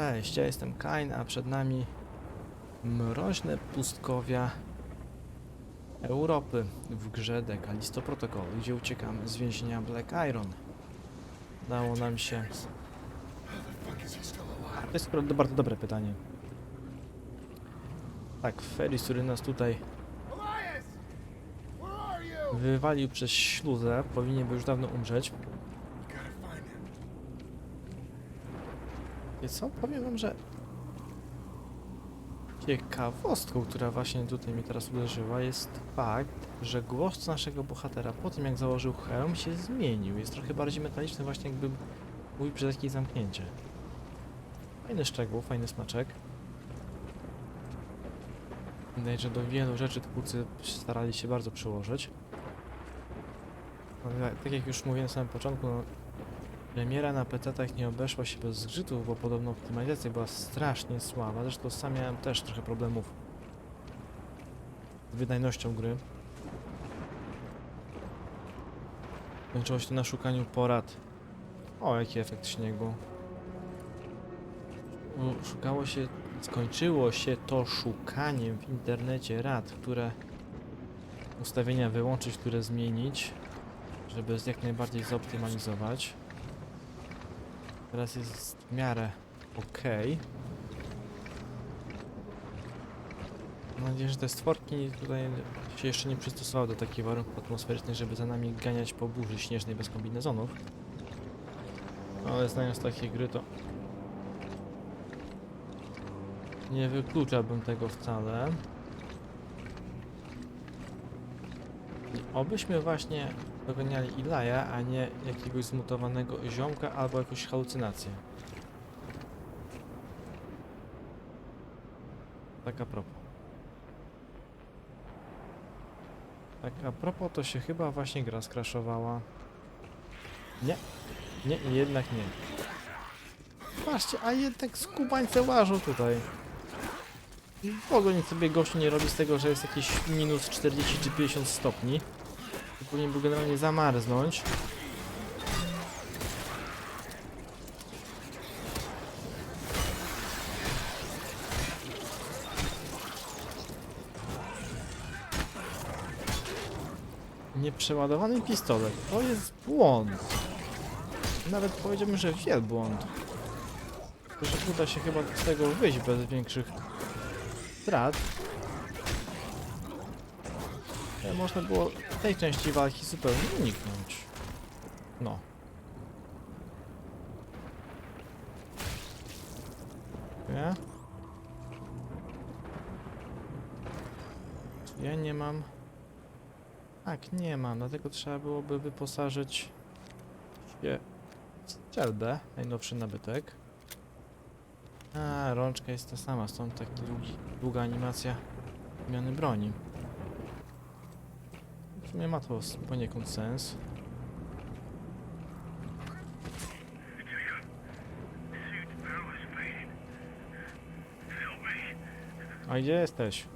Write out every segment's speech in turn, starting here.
Cześć, ja jestem Kain, a przed nami mroźne pustkowia Europy w grze Callisto Protocol, gdzie uciekamy z więzienia Black Iron. Udało nam się... To jest bardzo dobre pytanie. Tak, Ferris, który nas tutaj wywalił przez śluzę, powinien by już dawno umrzeć. Gotta find him. I co? Powiem wam, że ciekawostką, która właśnie tutaj mi teraz uderzyła, jest fakt, że głos naszego bohatera po tym jak założył hełm się zmienił. Jest trochę bardziej metaliczny, właśnie jakby mówił przez jakieś zamknięcie. Fajny szczegół, fajny smaczek. Widać, że do wielu rzeczy twórcy starali się bardzo przyłożyć. Ale tak jak już mówiłem na samym początku, no, Premiera na PC-tach nie obeszła się bez zgrzytów, bo podobno optymalizacja była strasznie słaba. Zresztą sam miałem też trochę problemów z wydajnością gry. Kończyło się to na szukaniu porad. O, jaki efekt śniegu. U- Szukało się, skończyło się to szukaniem w internecie rad, które ustawienia wyłączyć, które zmienić, żeby jak najbardziej zoptymalizować. Teraz jest w miarę ok. Mam nadzieję, że te stworki tutaj się jeszcze nie przystosowały do takich warunków atmosferycznych, żeby za nami ganiać po burzy śnieżnej bez kombinezonów. Ale znając takie gry, to nie wykluczałbym tego wcale. Obyśmy właśnie doganiali Ilaja, a nie jakiegoś zmutowanego ziomka albo jakąś halucynację. Tak a propos. Tak a propos, to się chyba właśnie gra skraszowała. Nie, nie, jednak nie. Patrzcie, a jednak skubańce łażą tutaj. W ogóle nic sobie gościu nie robi z tego, że jest jakieś minus 40 czy 50 stopni. Powinien był generalnie zamarznąć. Nieprzeładowany pistolet. To jest błąd. Nawet powiedziałbym, że wielbłąd. Tylko, że uda się chyba z tego wyjść bez większych strat. Ale można było tej części walki zupełnie uniknąć. No. Czy ja nie mam? Tak, nie mam, dlatego trzeba byłoby wyposażyć się w strzelbę, najnowszy nabytek. A, rączka jest ta sama, stąd długi, długa animacja zmiany broni. W sumie ma to poniekąd sens. A gdzie jesteś?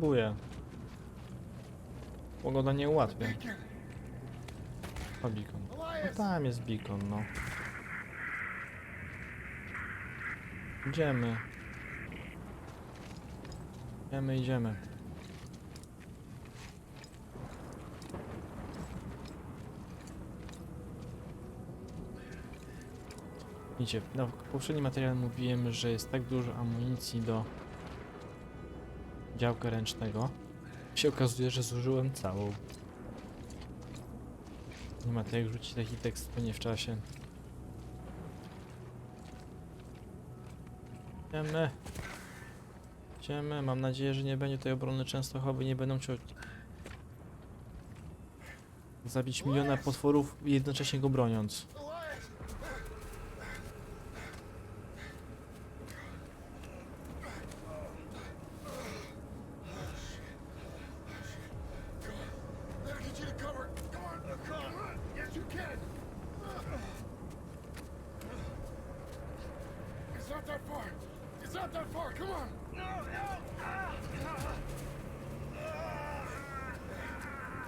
Przynajmniej próbuję. Pogoda nie ułatwia. A beacon. No tam jest beacon, no. Idziemy. Idziemy, idziemy. Widzicie, no, w poprzednim materiale mówiłem, że jest tak dużo amunicji do działka ręcznego. Się okazuje, że zużyłem całą. Nie ma to jak rzucić taki tekst, nie w czasie. Idziemy. Idziemy. Mam nadzieję, że nie będzie tej obrony Częstochowy, nie będą cię zabić miliona potworów jednocześnie go broniąc. Not that far. It's not that far. Come on. No, no.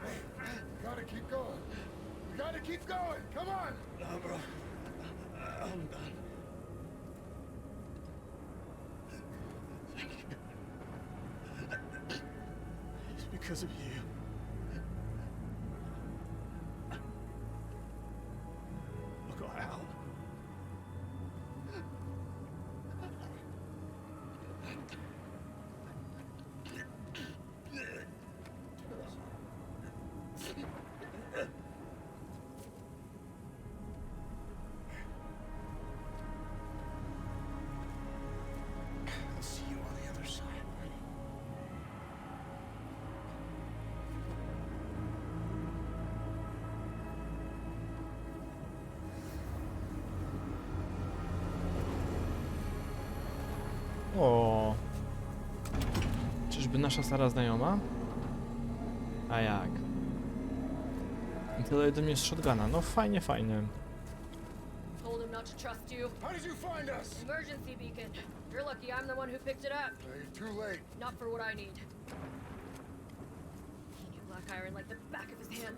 Hey, gotta keep going. You gotta keep going. Come on. No, bro. I'm done. It's because of you. O. Czyżby nasza stara znajoma? A jak? I tyle do mnie z shotguna. No fajnie, fajnie. Told him not to trust you. How did you find us? Emergency beacon. You're lucky I'm the one who picked it up. Uh, you're too late. Not for what I need. He knew Black Iron like the back of his hand.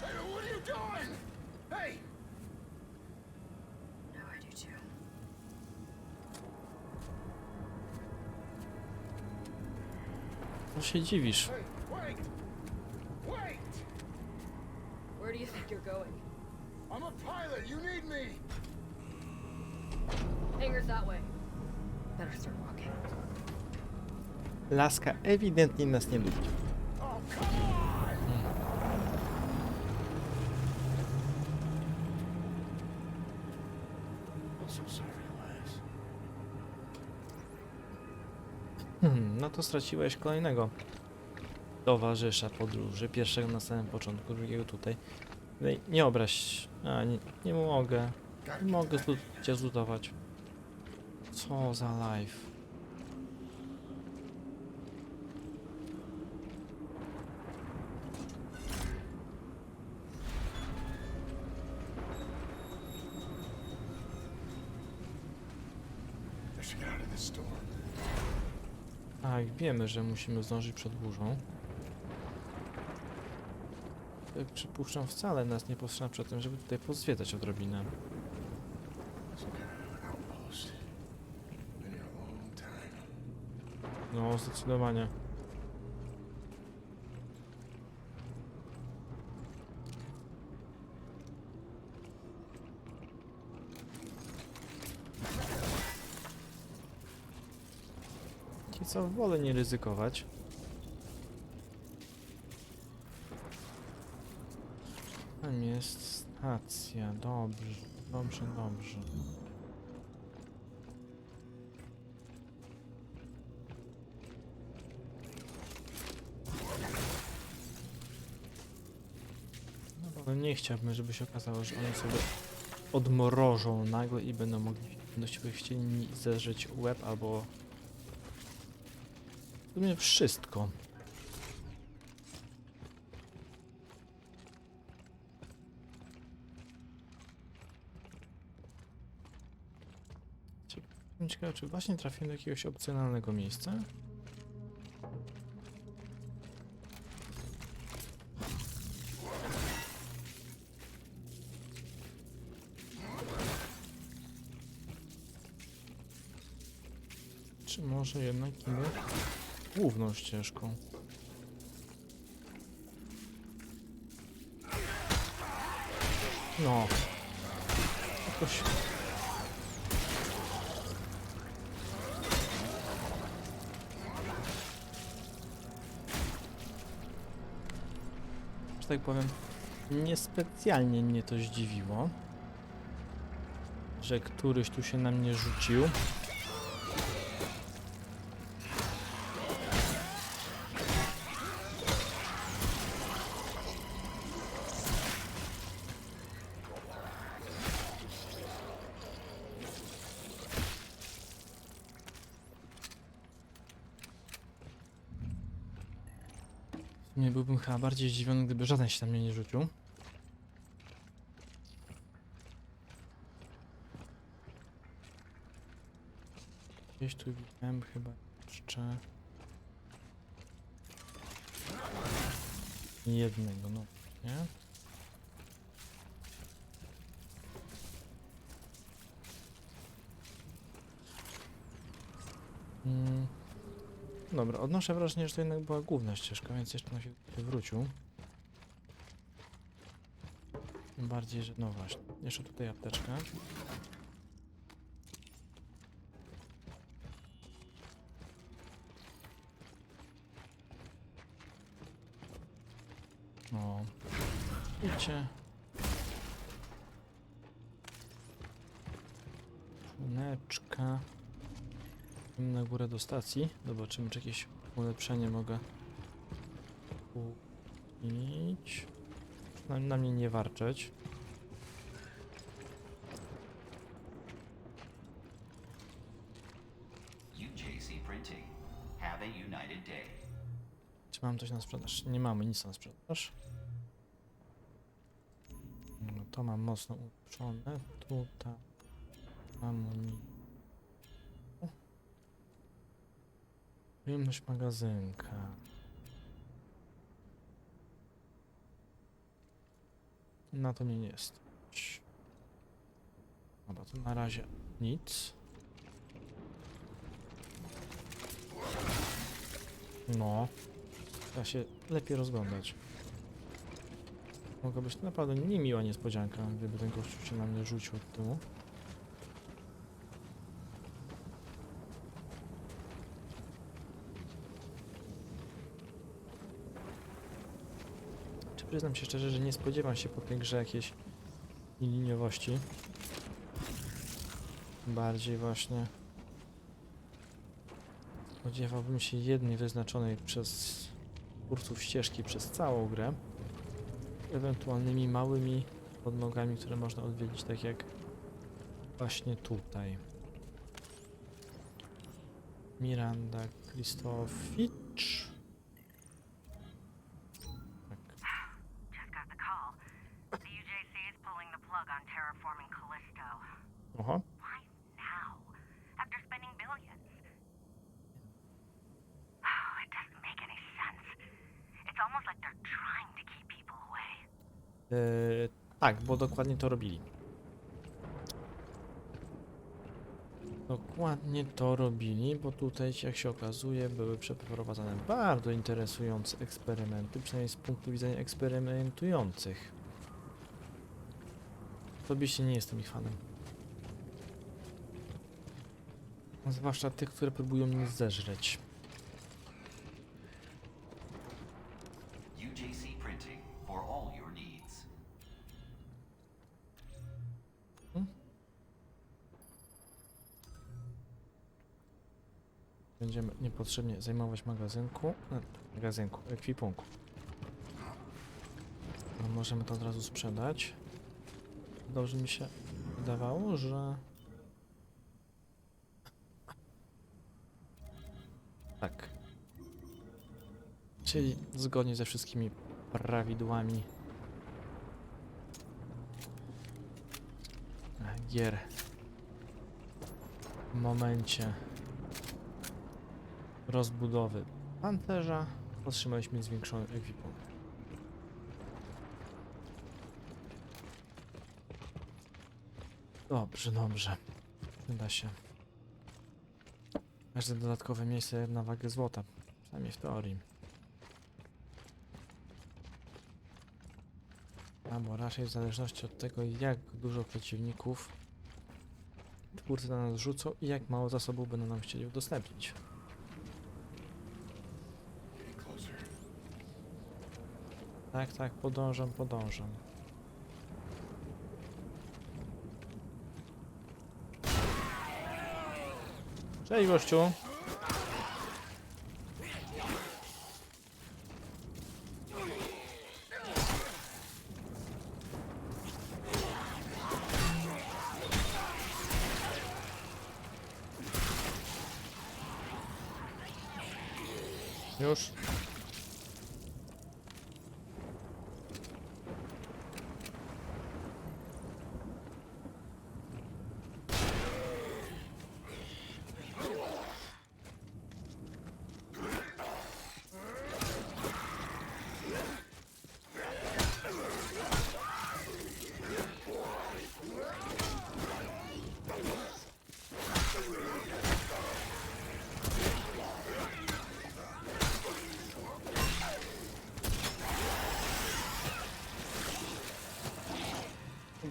Hey, what are you doing? Hey, No się dziwisz. hey, wait. Wait. Where do you think you're going? I'm a pilot. You need me. Hangar's that way. Better start walking. Laska ewidentnie nas nie lubi. Oh, come on. I'm so sorry, Elias. Hmm, no to straciłeś kolejnego towarzysza podróży. Pierwszego na samym początku, drugiego tutaj. Nie obraź. A, nie, nie mogę. Nie mogę tu cię zlutować. Co za life. Get out of this storm. Tak, wiemy, że musimy zdążyć przed burzą. E, Przypuszczam, wcale nas nie powstrzymał przed tym, żeby tutaj pozwiedzać odrobinę. Some kind of outpost. Been here a long time. No, zdecydowanie. Ci co wolę nie ryzykować. Tam jest stacja, dobrze, dobrze, dobrze. No, nie chciałbym, żeby się okazało, że oni sobie odmrożą nagle i będą mogli, będą chcieli mi zerzyć łeb albo... W wszystko. Ciekawe, czy właśnie trafiłem do jakiegoś opcjonalnego miejsca? Czy może jednak idę główną ścieżką? No. Jakoś... Tak powiem, niespecjalnie mnie to zdziwiło, że któryś tu się na mnie rzucił. Bardziej zdziwiony, gdyby żaden się na mnie nie rzucił. Gdzieś tu widziałem chyba jeszcze... Jednego, no nie? Mm. Dobra, odnoszę wrażenie, że to jednak była główna ścieżka, więc jeszcze na chwilę wrócił. Tym bardziej, że... No właśnie, jeszcze tutaj apteczka. O, idźcie. Szyneczka. Idziemy na górę do stacji. Zobaczymy, czy jakieś ulepszenie mogę kupić. Na, na mnie nie warczeć. UJC Printing. Have a united day. Czy mam coś na sprzedaż? Nie mamy nic na sprzedaż. No to mam mocno ulepszone. Tutaj mam Pojemność magazynka. Na to mnie nie stać. Dobra, to na razie nic. No. Da się lepiej rozglądać. Mogła być naprawdę niemiła niespodzianka, gdyby ten gościu się na mnie rzucił od tyłu. Przyznam się szczerze, że nie spodziewam się po tej grze jakiejś liniowości. Bardziej właśnie spodziewałbym się jednej wyznaczonej przez twórców ścieżki przez całą grę. Ewentualnymi małymi podnogami, które można odwiedzić, tak jak właśnie tutaj. Miranda Kristoficz. Eee, tak, bo dokładnie to robili. Dokładnie to robili, bo tutaj, jak się okazuje, były przeprowadzane bardzo interesujące eksperymenty, przynajmniej z punktu widzenia eksperymentujących. Osobiście nie jestem ich fanem. Zwłaszcza tych, które próbują mnie zeżreć. Niepotrzebnie zajmować magazynku, e, magazynku, ekwipunku. No, możemy to od razu sprzedać. Dobrze mi się wydawało, że... Tak. Czyli zgodnie ze wszystkimi prawidłami e, gier w momencie rozbudowy pancerza otrzymaliśmy zwiększony ekwipunek. Dobrze, dobrze. Przyda się. Każde dodatkowe miejsce na wagę złota. Przynajmniej w teorii. A bo raczej w zależności od tego, jak dużo przeciwników twórcy na nas rzucą i jak mało zasobów będą nam chcieli udostępnić. Tak, tak, podążam, podążam. Cześć gościu. Już.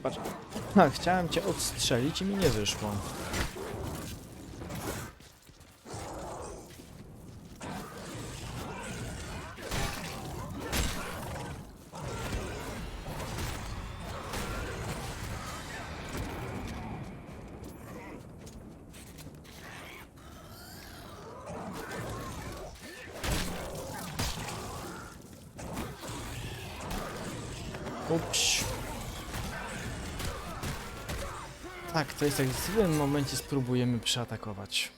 Patrz. Chciałem cię odstrzelić i mi nie wyszło. Ups. Tak, to jest jak w złym momencie spróbujemy przeatakować.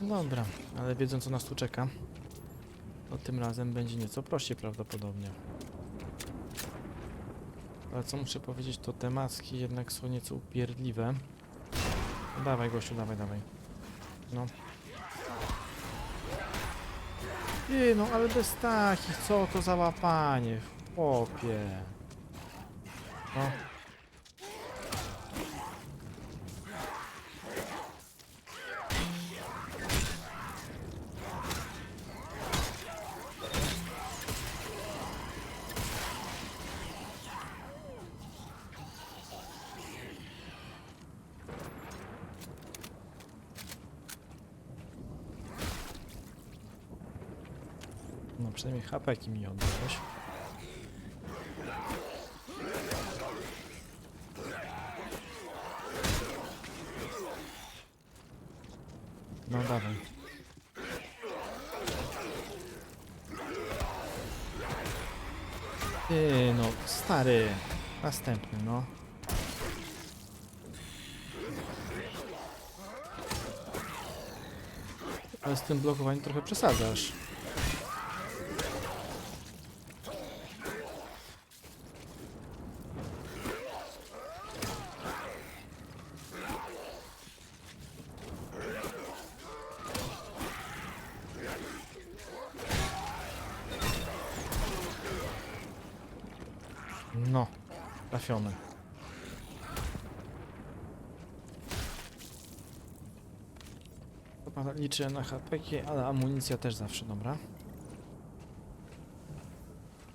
Dobra, ale wiedząc co nas tu czeka, to tym razem będzie nieco prościej prawdopodobnie. Ale co muszę powiedzieć, to te maski jednak są nieco upierdliwe. No dawaj gościu, dawaj, dawaj. No. Ty, no ale bez takich, co to za łapanie, chłopie. No. Przynajmniej hapeki mi oddałeś. No dawaj. Ty, no stary. Następny, no. Ale z tym blokowaniem trochę przesadzasz. No, trafiony. Liczę na HP, ale amunicja też zawsze dobra.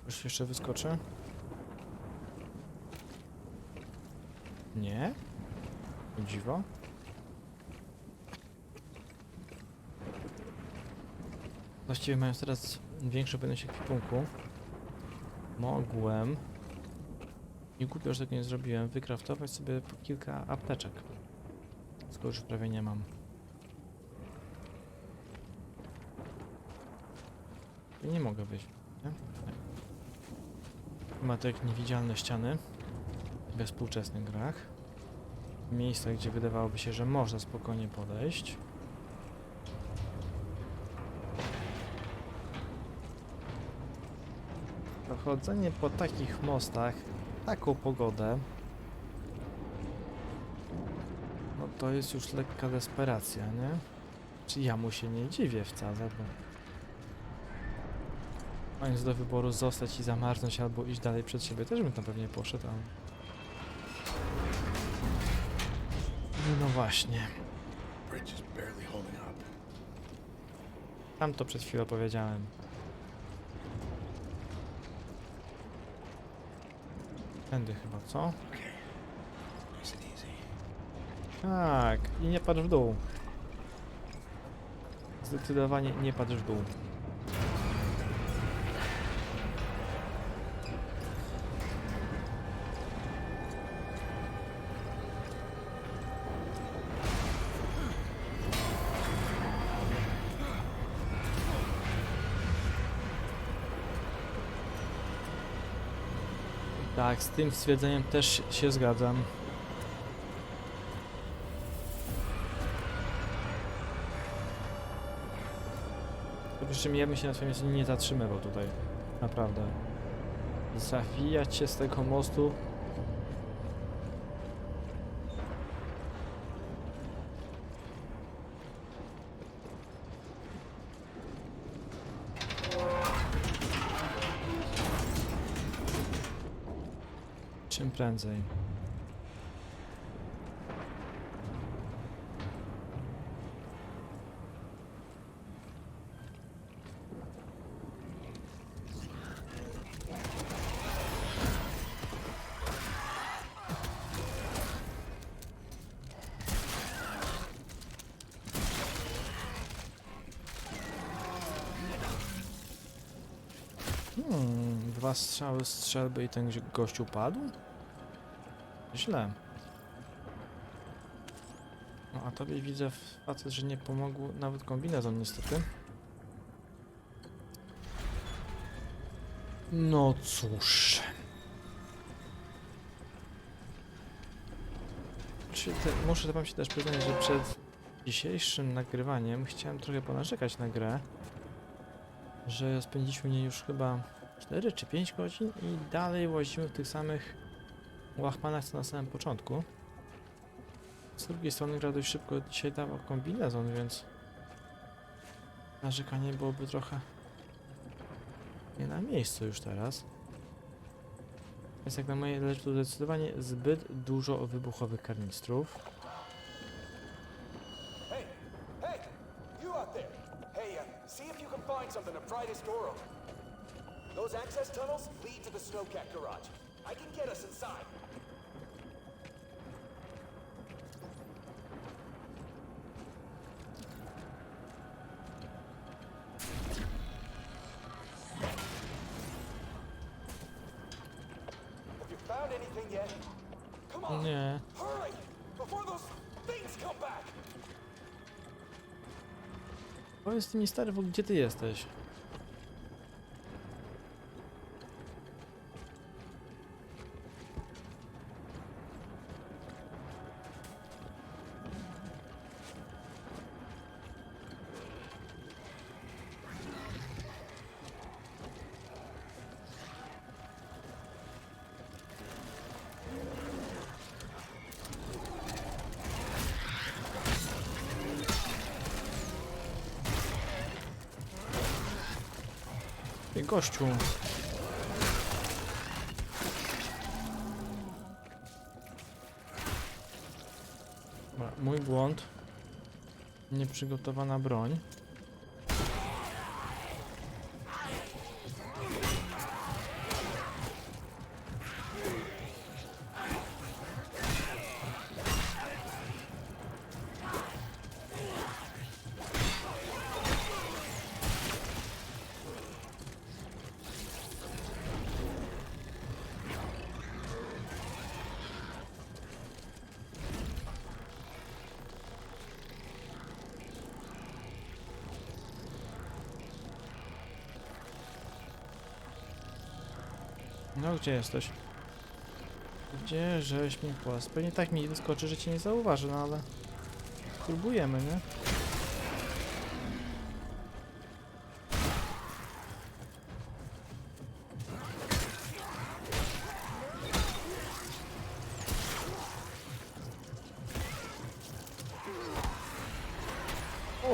Już jeszcze wyskoczy? Nie? O Dziwo. Właściwie mając teraz większą pewność ekwipunku, mogłem nie głupio, że tego nie zrobiłem. Wykraftować sobie po kilka apteczek. Skoro już prawie nie mam. I nie mogę być, nie? Ma to jak niewidzialne ściany we współczesnych grach. Miejsca, gdzie wydawałoby się, że można spokojnie podejść. Chodzenie po takich mostach taką pogodę, no to jest już lekka desperacja, nie? Czy ja mu się nie dziwię wcale, bo mając do wyboru zostać i zamarznąć albo iść dalej przed siebie, też bym tam pewnie poszedł, ale... No właśnie, holding up. tam to przed chwilą powiedziałem. Tędy chyba, co? Tak, i nie patrz w dół. Zdecydowanie nie patrz w dół. Tak, z tym stwierdzeniem też się zgadzam. Przy czym ja bym się na twoim miejscu nie zatrzymywał tutaj. Naprawdę. Zawijać się z tego mostu. prędzej. Hmm, dwa strzały strzelby i ten gościu padł? Źle. No a tobie widzę facet, że nie pomogł nawet kombinezon niestety. No cóż. Te, muszę wam się też przyznać, że przed dzisiejszym nagrywaniem chciałem trochę ponarzekać na grę, że spędziliśmy w niej już chyba 4 czy 5 godzin i dalej łazimy w tych samych łachmanach co na samym początku. Z drugiej strony gra dość szybko dzisiaj dała kombinezon, więc narzekanie byłoby trochę nie na miejscu już teraz. Więc jak na moje tu zdecydowanie zbyt dużo wybuchowych karnistrów. Hey, hey, you out. Hey, uh, see if you can find something to pry this door open. Those access tunnels lead to the Snowcat garage. I can get us inside. Powiedz mi stary, gdzie ty jesteś? Ty gościu. Mój błąd. Nieprzygotowana broń. No gdzie jesteś? Gdzie żeś mi płas? Pewnie tak mi wyskoczy, że cię nie zauważy, no ale... Spróbujemy, nie?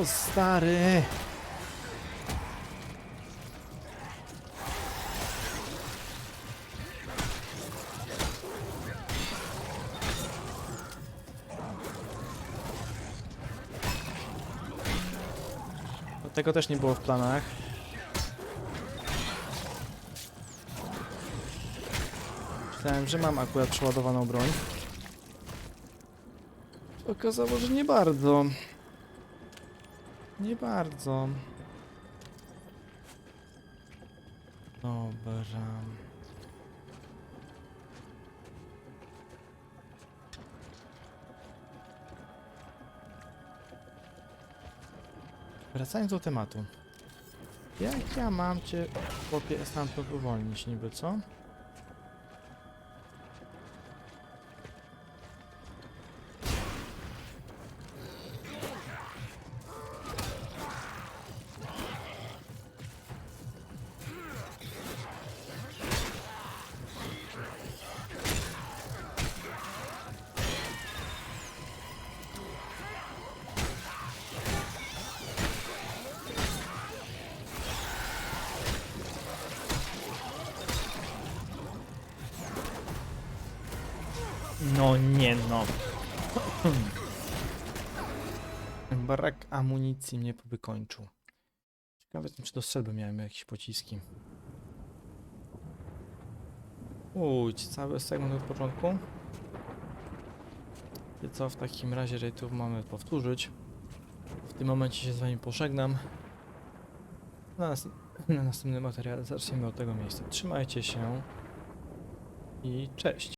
O stary! Tego też nie było w planach. Myślałem, że mam akurat przeładowaną broń. Okazało, że nie bardzo. Nie bardzo. Dobra. Wracając do tematu. Jak ja mam cię, chłopie, stamtąd uwolnić niby, co? Nie no. Brak amunicji mnie wykończył. Ciekawe czy do strzelby miałem jakieś pociski. Uj, cały segment od początku. I co w takim razie rate'ów mamy powtórzyć. W tym momencie się z wami pożegnam. Do nas- na następny materiał. Zaczniemy od tego miejsca. Trzymajcie się i cześć.